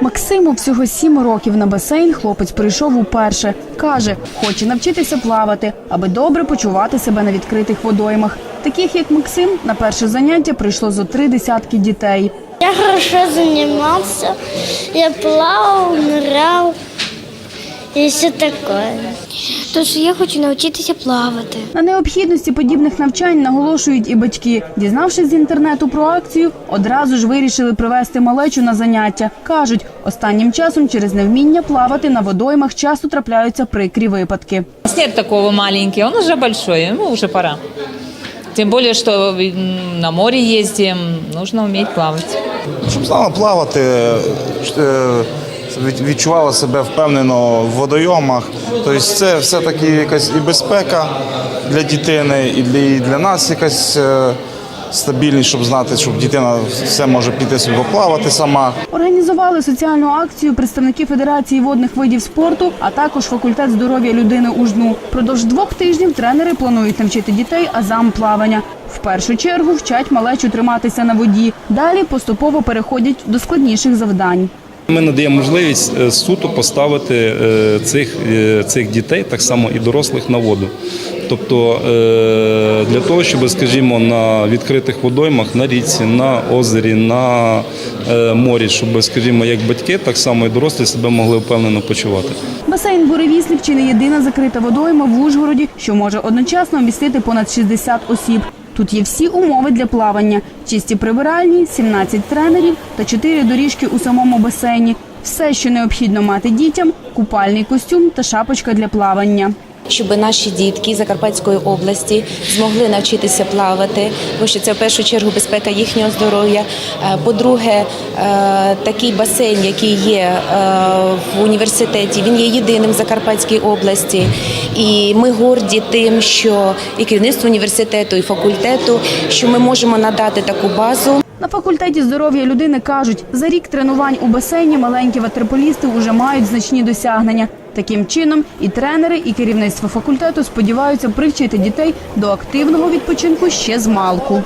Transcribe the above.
Максиму всього сім років на басейн хлопець прийшов уперше. Каже, хоче навчитися плавати, аби добре почувати себе на відкритих водоймах. Таких як Максим, на перше заняття прийшло зо три десятки дітей. Я хорошо займався, я плавав, нырял и все такое. Тож я хочу навчитися плавати. На необхідності подібних навчань наголошують і батьки. Дізнавшись з інтернету про акцію, одразу ж вирішили привезти малечу на заняття. кажуть, останнім часом через невміння плавати на водоймах часто трапляються прикрі випадки. Нет такого маленький, он уже большой, ему уже пора. Тем более, что на море ездим, нужно уметь плавать. Щоб знала плавати, відчувала себе впевнено в водойомах. Тобто це все-таки якась і безпека для дитини, і для, і для нас якась е, стабільність, щоб знати, щоб дитина все може піти собі поплавати сама. Організували соціальну акцію представники Федерації водних видів спорту, а також факультет здоров'я людини УЖНУ. Продовж двох тижнів тренери планують навчити дітей азам плавання. В першу чергу вчать малечу триматися на воді. Далі поступово переходять до складніших завдань. Ми надаємо можливість е, суто поставити е, цих, е, цих дітей, так само і дорослих на воду. Тобто для того, щоб, скажімо, на відкритих водоймах, на річці, на озері, на морі, щоб, скажімо, як батьки, так само і дорослі себе могли впевнено почувати. Басейн Буревіслів чи не єдина закрита водойма в Ужгороді, що може одночасно вмістити понад 60 осіб. Тут є всі умови для плавання: чисті прибиральні, 17 тренерів та 4 доріжки у самому басейні. Все, що необхідно мати дітям: купальний костюм та шапочка для плавання. Щоб наші дітки Закарпатської області змогли навчитися плавати, тому що це в першу чергу безпека їхнього здоров'я. Е, По-друге, е, такий басейн, який є е, в університеті, він є єдиним в Закарпатській області. І ми горді тим, що і керівництво університету, і факультету, що ми можемо надати таку базу. На факультеті здоров'я людини кажуть, за рік тренувань у басейні маленькі ватерполісти вже мають значні досягнення. Таким чином, і тренери, і керівництво факультету сподіваються привчити дітей до активного відпочинку ще з малку.